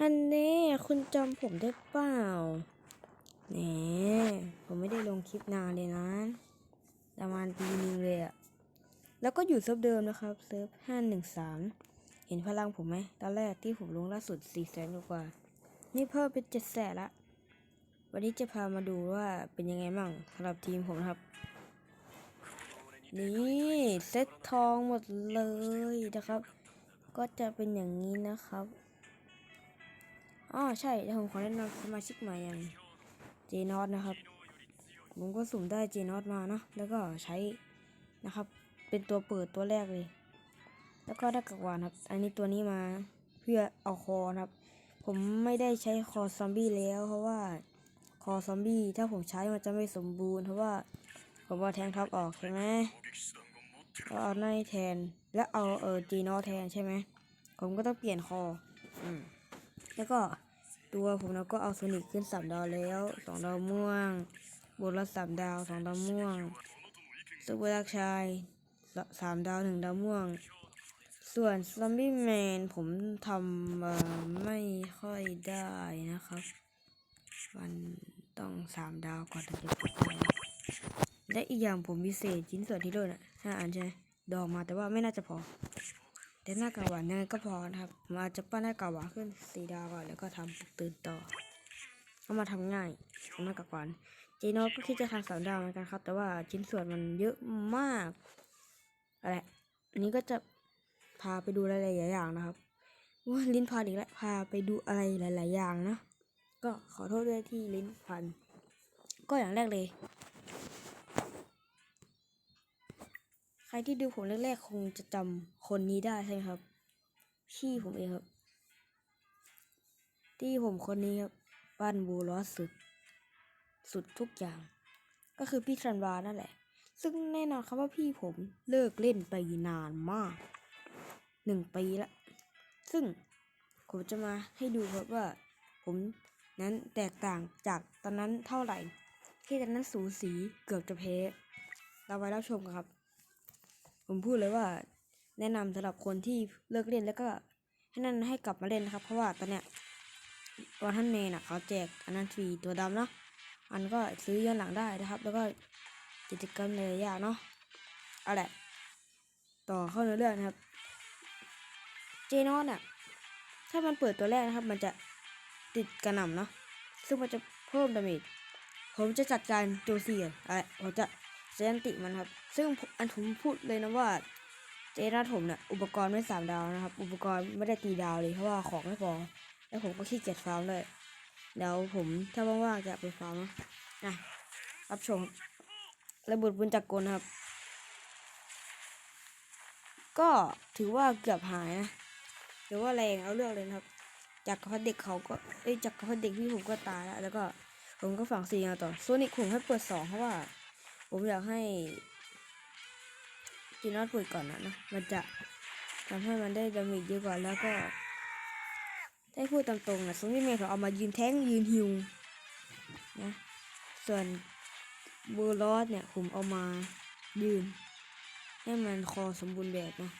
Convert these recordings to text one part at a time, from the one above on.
ฮันเน่คุณจำผมได้เปล่าแหนผมไม่ได้ลงคลิปนานเลยนะประมาณปีนึงเลยอะแล้วก็อยู่เซิร์ฟเดิมนะครับเซิร์ฟห้าหนึ่งสามเห็นพลังผมไหมตอนแรกที่ผมลงล่าสุดสี่แสนกว่า นี่เพิ่มเป็นเจ็ดแสนละ วันนี้จะพามาดูว่าเป็นยังไงบ้างสำหรับทีมผมนะครับ นี่เซ็ตทองหมดเลยนะครับ ก็จะเป็นอย่างนี้นะครับ อ๋อใช่เดี๋ยวผมขอแนะนำสมาชิกใหม่อย่างเจนอตนะครับ ผมก็สุ่มได้เจนอตมานะ แล้วก็ใช้นะครับ เป็นตัวเปิดตัวแรกเลย แล้วก็ได้กากวานครับ อันนี้ตัวนี้มาเพื่อเอาคอครับ ผมไม่ได้ใช้คอซอมบี้แล้ว เพราะว่าคอซอมบี้ถ้าผมใช้มันจะไม่สมบูรณ์เพราะว่าผมเอาแทงท็อปออกใช่ไหมก็เอาในแทน แล้วเอาเออจีนอแทนใช่ไหมผมก็ต้องเปลี่ยนคอ อืม แล้วก็ ตัวผมนะก็เอาโซนิกขึ้นสามดาวแล้วสองดาวม่วงบนละสามดาวสองดาวม่วงซูเปอร์ดักชายสามดาวหนึ่งดาวม่วง ส่วนซอมบี้แมนผมทำไม่ค่อยได้นะครับ มันต้องสามดาวก่อนถึงจะปลดได้และอีกอย่างผมพิเศษชิ้นส่วนที่โดนอะห้าอันใช่ ดอกมาแต่ว่าไม่น่าจะพอ แต่หน้ากากหวานยังไงก็พอนะครับ มาจะปั้นหน้ากากหวานขึ้นสี่ดาวก่อนแล้วก็ทำตื่นต่อก็มาทำง่ายทำหน้ากากหวานเจโนก็คิดจะทำสามดาวเหมือนกันครับ แต่ว่าชิ้นส่วนมันเยอะมากอะไรอันนี้ก็จะพาไปดูหลายๆอย่างนะครับว่าลิ้นพันอีกแล้วพาไปดูอะไรหลาย ๆ อย่างนะ ก็ขอโทษด้วยที่ลิ้นพัน ก็อย่างแรกเลย ใค รที่ดูผมแรกๆคงจะจำคนนี้ได้ใช่ไหมครับ พี่ผมเองครับ ที่ผมคนนี้ครับปั้นบูลอสสุด สุดทุกอย่าง ก็คือพี่ธันวานั่นแหละ ซึ่งแน่นอนครับว่าพี่ผมเลิกเล่นไปนานมากหนึ่งปีละ ซึ่งผมจะมาให้ดูครับว่า ผมนั้นแตกต่างจากตอนนั้นเท่าไหร่ ที่ตอนนั้นสูสีเกือบจะแพ้เราไปรับชมกันครับ ผมพูดเลยว่าแนะนำสำหรับคนที่เลิกเล่นแล้วก็ให้นั่นให้กลับมาเล่นนะครับ เพราะว่าตอนเนี้ยตัวท่านเมย์น่ะเขาแจกอันนั้นฟรีตัวดำเนาะอันก็ซื้อย้อนหลังได้นะครับ แล้วก็กิจกรรมเลยยางเนาะเอาแหละต่อเข้าเนื้อเรื่องนะครับ เจนอนอะ ถ้ามันเปิดตัวแรกนะครับ มันจะติดกระหน่ำเนาะซึ่งมันจะเพิ่มดาเมจผมจะจัดการโจเซียอะไรผมจะ เซนติมันครับ ซึ่งผมอันผมพูดเลยนะว่าเจนาผมเนี่ยอุปกรณ์ไม่สามดาวนะครับ อุปกรณ์ไม่ได้ตีดาวเลยเพราะว่าของไม่พอแล้วผมก็ขี้เกียจฟาร์มเลยเดี๋ยวผมถ้าว่างๆจะไปฟาร์มนะรับชมระเบิดบุญจักรกลนะครับ ก็ถือว่าเกือบหายนะถือว่าแรงเอาเรื่องเลยนะครับ จากกรพัดเด็กเขาก็เอ้ยจากกรพัดเด็กพี่ผมก็ตายแล้วแล้วก็ผมก็ฝังซีมาต่อโซนิกผมให้เปิดสองเพราะว่า ผมอยากให้จีนอตเปิดก่อนนะนะ มันจะทำให้มันได้ดาเมจเยอะกว่าแล้วก็ ได้พูดตามตรงนะโซนี่เมย์เขาเอามายืนแท้งยืนฮิวนะ ส่วนบูลอสเนี่ยผมเอามายืน ให้มันคอสมบูรณ์แบบนะ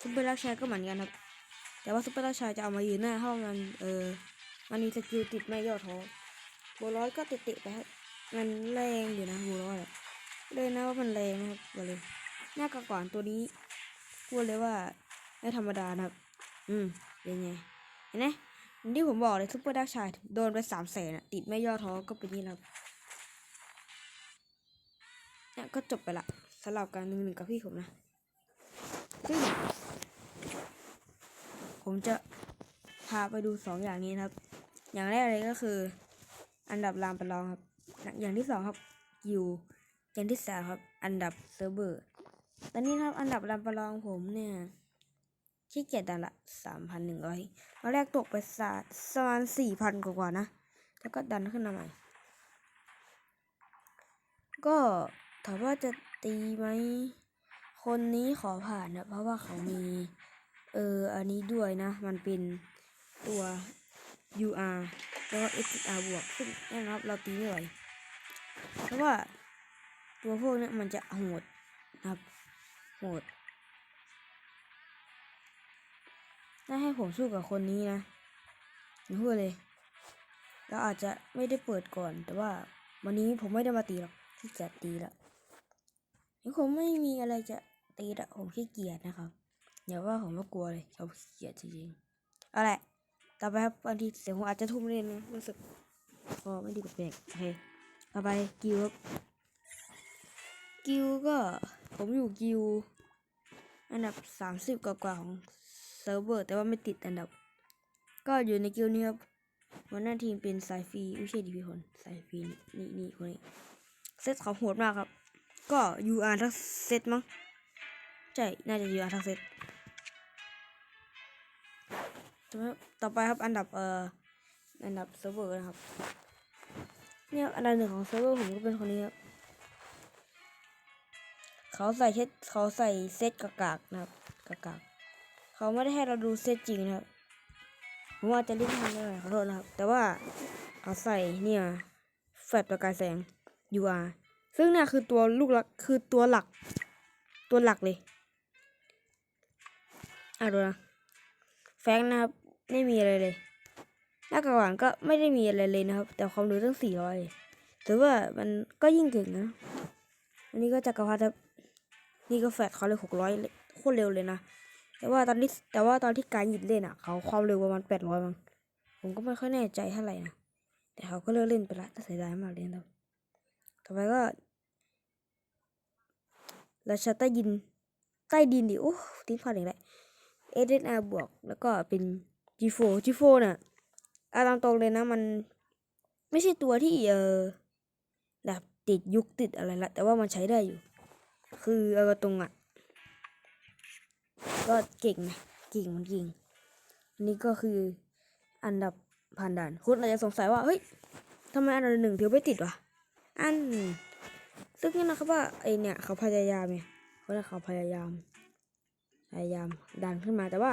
ซุปเปอร์ลักชายก็เหมือนกันครับ แต่ว่าซุปเปอร์ลักชายจะเอามายืนหน้าเพราะมันเออมันมีสกิลติดไม่ย่อท้อโบร้อยก็ติดๆไปมันแรงอยู่นะโบร้อยอะ เลยนะว่ามันแรงนะครับบอกเลยหน้ากากหวานตัวนี้พูดเลยว่าไม่ธรรมดานะครับ อืมเป็นไงเห็นไหมที่ผมบอกเลยซุปเปอร์ดักชายโดนไปสามแสนอะติดไม่ย่อท้อก็เป็นนี่นะครับเนี่ยก็จบไปละสำหรับการหนึ่งหนึ่งกับพี่ผมนะซึ่งผมจะพาไปดูสองอย่างนี้นะครับ อย่างแรกเลยก็คือ อันดับรามประลองครับ อย่างที่สองครับอยู่ อย่างที่สามครับ อันดับเซิร์ฟเวอร์ ตอนนี้ครับ อันดับรามประลองผมเนี่ยขี้เกียจดันละสามพันหนึ่งร้อยตอนแรกตกไปสาประมาณสี่พันกว่าๆนะ แล้วก็ดันขึ้นมาใหม่ ก็ถามว่าจะตีไหม คนนี้ขอผ่านนะ เพราะว่าเขามี เออ อันนี้ด้วยนะ มันเป็นตัว UR แล้วก็ XR บวก ซึ่งแน่นอนครับเราตีไม่ไหวเพราะว่า ตัวพวกนี้มันจะโหดนะครับโหดถ้าให้ผมสู้กับคนนี้นะผมพูดเลยเราอาจจะไม่ได้เปิดก่อน แต่ว่าวันนี้ผมไม่ได้มาตีหรอกขี้เกียจตีละนี่ผมไม่มีอะไรจะตีละผมขี้เกียจนะครับอย่าว่าผมว่ากลัวเลยเขาขี้เกียจจริงๆเอาแหละต่อไปครับบางทีเสียงผมอาจจะทุ่มเล่นนะรู้สึกก็ไม่ดีแปลกโอเคต่อไปกิวครับ กิวก็ผมอยู่กิวอันดับสามสิบกว่าของเซิร์ฟเวอร์ แต่ว่าไม่ติดอันดับ ก็อยู่ในกิลนี้ครับหัวหน้าทีมเป็นสายฟรีไม่ใช่ดีพีคนสายฟรีนี่นี่คนนี้เซตเขาโหดมากครับ ก็ UR ทั้งเซตมั้งใช่น่าจะ UR ทั้งเซตต่อไปต่อไปครับอันดับเอ่ออันดับเซิร์ฟเวอร์นะครับเนี่ยอันดับหนึ่งของเซิร์ฟเวอร์ผมก็เป็นคนนี้ครับ เขาใส่เซตเขาใส่เซตกากๆนะครับกากๆเขาไม่ได้ให้เราดูเซตจริงนะครับผมว่าจะรีบทำได้ขอโทษนะครับ แต่ว่าเขาใส่เนี่ยแฟลชประกายแสง UR ซึ่งเนี่ยคือตัวลูกหลักคือตัวหลัก ตัวหลักเลยอะดูนะแฟงนะครับไม่มีอะไรเลยหน้ากากหวานก็ไม่ได้มีอะไรเลยนะครับ แต่ความร็วตั้งสี่ร้อยถือว่ามันก็ยิ่งเก่งนะ อันนี้ก็จักรพรรดิครับ นี่ก็แฟลชเขาเลยหกร้อยโคตรเร็วเลยนะ แต่ว่าตอนที่แต่ว่าตอนที่การหยิบเล่นอะ เขาความเร็วประมาณแปดร้อยมั้งผมก็ไม่ค่อยแน่ใจเท่าไหร่นะ แต่เขาก็เลิกเล่นไปละแต่เสียดายมากเลยนะต่อไปก็ราชาใต้ดิน ใต้ดินดิ โอ้ทิ้งพลาดอีกแล้วเอเดนอาบวก แล้วก็เป็น G4 G4 น่ะอาตามตรงเลยนะมันไม่ใช่ตัวที่เออแบบติดยุคติดอะไรละแต่ว่ามันใช้ได้อยู่ คือเออตรงอะ ก็เก่งนะเก่งมันเก่งอันนี้ก็คืออันดับผ่านด่าน คุณอาจจะสงสัยว่า เฮ้ยทำไมอันดับหนึ่งถึงไม่ติดวะ อัน ซึ่งนี่นะครับว่าไอเนี่ย เขาพยายามไงเพราะเขาพยายาม พยายามดันขึ้นมาแต่ว่า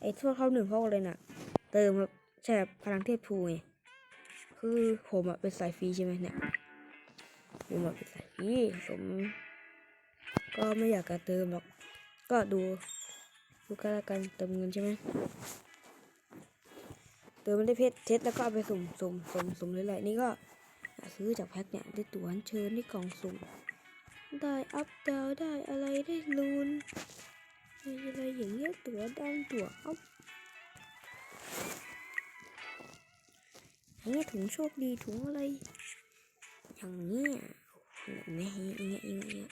ไอทั่วเข้าหนึ่งเขาเลยน่ะ เติมครับใช่แบพลังเทพทูไงคือผมอะเป็นสายฟรีใช่ไหมเนี่ยผมอะเป็นสายฟรีผม ก็ไม่อยากจะเติมหรอก ก็ดูดูกันละกันเติมเงินใช่ไหมเติมไม่ได้เพชรเทสแล้วก็เอาไปสุ่มสุ่มสุ่มสุ่มเรื่อยๆนี่ก็ซื้อจากแพ็คเนี่ยได้ตั๋วอัญเชิญได้กล่องสุ่ม ได้อัพดาวได้อะไรได้ลูนอะไรอย่างเงี้ยตั๋วดาวตั๋วอัพอย่างเงี้ยถุงโชคดีถุงอะไร อย่างเงี้ยอย่างเงี้ยอย่างเงี้ยอย่างเงี้ย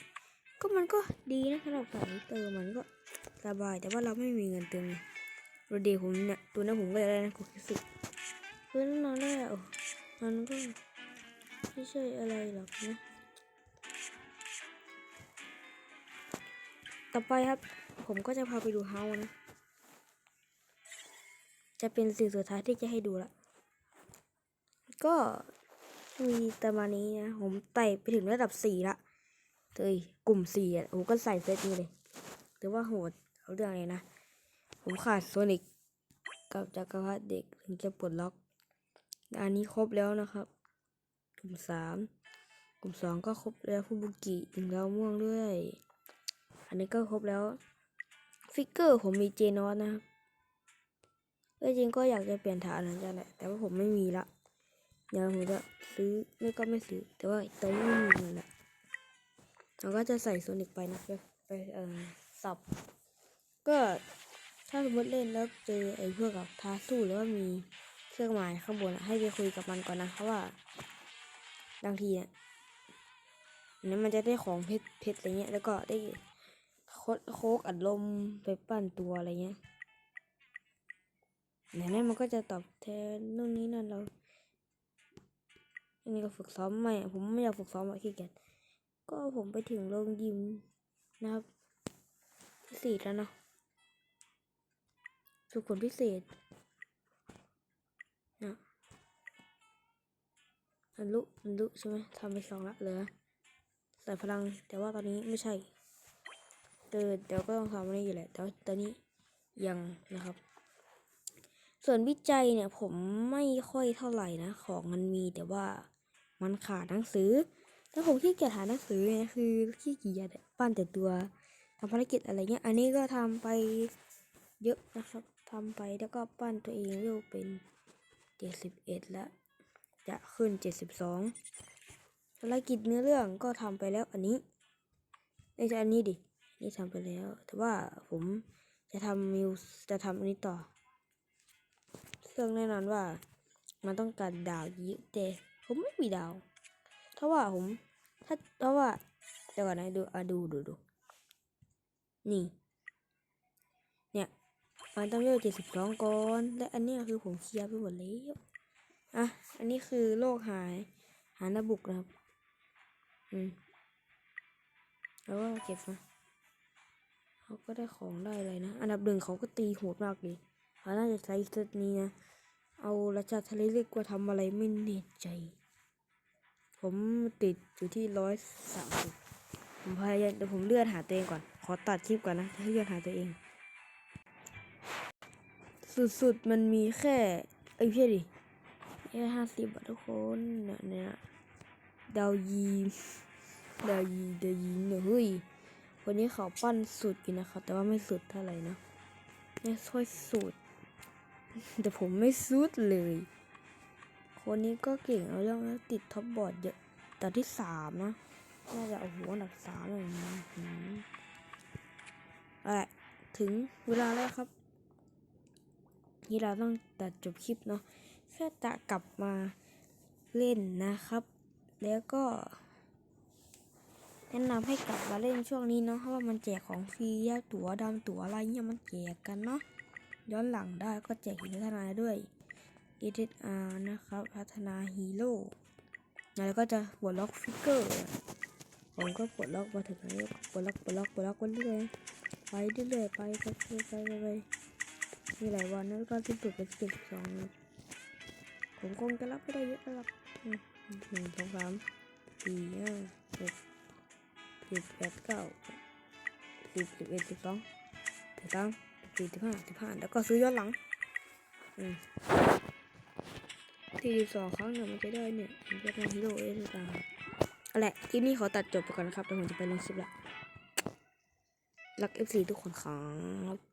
ก็มันก็ดีนะสำหรับสายเติมมันก็สบายแต่ว่าเราไม่มีเงินเติมไงรเดย์ผมเนี่ยตัวนั้นผมก็อยากได้นะกูคิดสึคือนนอนได้อะมันก็ไม่ใช่อะไรหรอกนะต่อไปครับ ผมก็จะพาไปดูเฮาส์นะ จะเป็นสิ่งสุดท้ายที่จะให้ดูละก็มีประมานี้นะ ผมไต่ไปถึงระดับสี่ละ เอ้ยกลุ่มสี่อะผมก็ใส่เซตนี้เลยถือว่าโหดเอาเรื่องเลยนะ ผมขาดโซนิกกับจักรพรรดิเด็กถึงจะปลดล็อก อันนี้ครบแล้วนะครับ กลุ่มสามกลุ่มสองก็ครบแล้วฟูบุกิถึงแล้วม่วงด้วย อันนี้ก็ครบแล้ว ฟิกเกอร์ผมมีเจนอสนะครับจริงก็อยากจะเปลี่ยนฐานนั้นจะแหละ แต่ว่าผมไม่มีละ เดี๋ยวผมจะซื้อไม่ก็ไม่ซื้อ แต่ว่าตอนนี้ไม่มีเงินละ เราก็จะใส่โซนิกไปนะไปไปเอ่อสับ ก็ถ้าสมมติเล่นแล้วเจอไอ้พวกกับทาสู้หรือว่ามีเครื่องหมายข้างบนให้ไปคุยกับมันก่อนนะเพราะว่าบางทีเนี่ยอันนี้มันจะได้ของเพชรเพชรอะไรเงี้ยแล้วก็ได้โคดโคกอัดลมไปปั้นตัวอะไรเงี้ยอย่างนั้นมันก็จะตอบแทนนู่นนี่นั่นเราอันนี้ก็ฝึกซ้อมใหม่ผมไม่อยากฝึกซ้อมอะขี้เกียจ ก็ผมไปถึงโรงยิมนะครับ พิเศษแล้วเนาะฝึกฝนพิเศษนะอันลุอันลุใช่ไหมทำไปสองละเหลือใส่พลังแต่ว่าตอนนี้ไม่ใช่เดินเดี๋ยวก็ต้องทำอันนี้อยู่แหละแต่ว่าตอนนี้ยังนะครับ ส่วนวิจัยเนี่ยผมไม่ค่อยเท่าไหร่นะ ของมันมีแต่ว่ามันขาดหนังสือ แล้วผมขี้เกียจหาหนังสือไงคือขี้เกียจอะปั้นแต่ตัวทำภารกิจอะไรเงี้ย อันนี้ก็ทำไปเยอะนะครับทำไปแล้วก็ปั้นตัวเองเร็วเป็นเจ็ดสิบเอ็ดแล้วจะขึ้นเจ็ดสิบสองภารกิจเนื้อเรื่องก็ทำไปแล้วอันนี้ไม่ใช่อันนี้ดิ นี่ทำไปแล้ว แต่ว่าผมจะทำมิวจะทำอันนี้ต่อ ซึ่งแน่นอนว่ามันต้องการดาวเยอะแต่ผมไม่มีดาว ถ้าว่าผม ถ้าถ้าว่าเดี๋ยวก่อนนะดูอะดูดูดูนี่ เนี่ยมันต้องเลือกเจ็ดสิบสองก่อนและอันนี้คือผมเคลียร์ไปหมดแล้วอะอันนี้คือโลกหาย หาหน้าบุกนะครับ อืมแล้วก็เก็บมาเขาก็ได้ของได้เลยนะ อันดับหนึ่งเขาก็ตีโหดมากเลยเขาน่าจะใช้เซตนี้นะ เอาราชาทะเลเล็กกว่าทำอะไรไม่แน่ใจ ผมติดอยู่ที่ร้อยสามสิบผมพยายามเดี๋ยวผมเลื่อนหาตัวเองก่อน ขอตัดคลิปก่อนนะให้เลื่อนหาตัวเอง สุดๆ มันมีแค่ไอ้เพี่ดิแค่ห้าสิบอะทุกคนเนี่ยเนี่ยดาวยีดาวยีดาวยีเนี่ยเฮ้ยคนนี้เขาปั้นสุดอยู่นะครับแต่ว่าไม่สุดเท่าไหร่นะไม่ค่อยสุด แต่ผมไม่สุดเลย คนนี้ก็เก่งเอาเรื่องนะติดท็อปบอร์ดเยอะแต่ที่สามนะ น่าจะเอาหัวอันดับสามเงี้ยอืมเอาละถึงเวลาแล้วครับที่เราต้องตัดจบคลิปเนาะเพื่อจะกลับมาเล่นนะครับ แล้วก็แนะนำให้กลับมาเล่นช่วงนี้เนาะเพราะว่ามันแจกของฟรีแยกตั๋วดำตั๋วอะไรเนี่ยมันแจกกันเนาะย้อนหลังได้ก็แจกหินพัฒนาด้วย e d r นะครับ พัฒนาฮีโร่แล้วก็จะปลดล็อกฟิกเกอร์ ผมก็ปลดล็อกมาถึงอันนี้ปลดล็อกปลดล็อกปลดล็อกไปเรื่อยไปเรื่อยไปไปไปไปไปมีหลายวันแล้วก็ที่สุดเป็นสิบสองผมคงจะรับไม่ได้เยอะแล้วล่ะอืมหนึ่งสองสามสี่ห้าหกเจ็ดแปดเก้าสิบสิบเอ็ดสิบสองสิบสามสิบสี่สิบห้าสิบห้าแล้วก็ซื้อย้อนหลัง อืม สี่สองครั้งเนี่ยมันจะได้เนี่ยมันจะเป็นฮีโร่เอสตาร์อาแหละคลิปนี้ขอตัดจบไปก่อนนะครับเดี๋ยวผมจะไปลงคลิปละรักเอฟซีทุกคนครับ